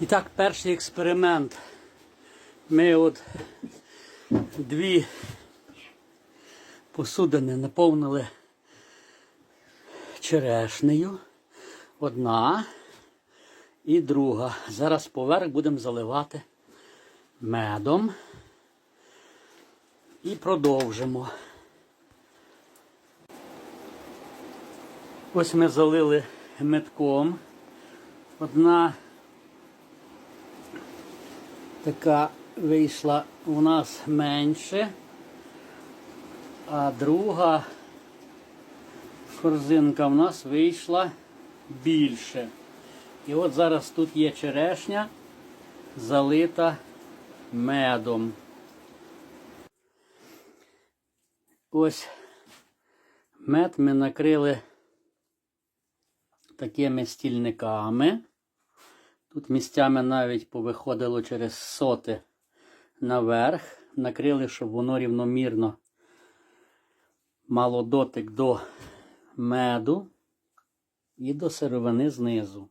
І так, перший експеримент. Ми от дві посудини наповнили черешнею. Одна і друга. Зараз поверх будемо заливати медом. І продовжимо. Ось ми залили метком. Одна така вийшла у нас менше, а друга корзинка в нас вийшла більше. І от зараз тут є черешня, залита медом. Ось мед ми накрили такими стільниками. Тут місцями навіть повиходило через соти наверх. Накрили, щоб воно рівномірно мало дотик до меду і до сировини знизу.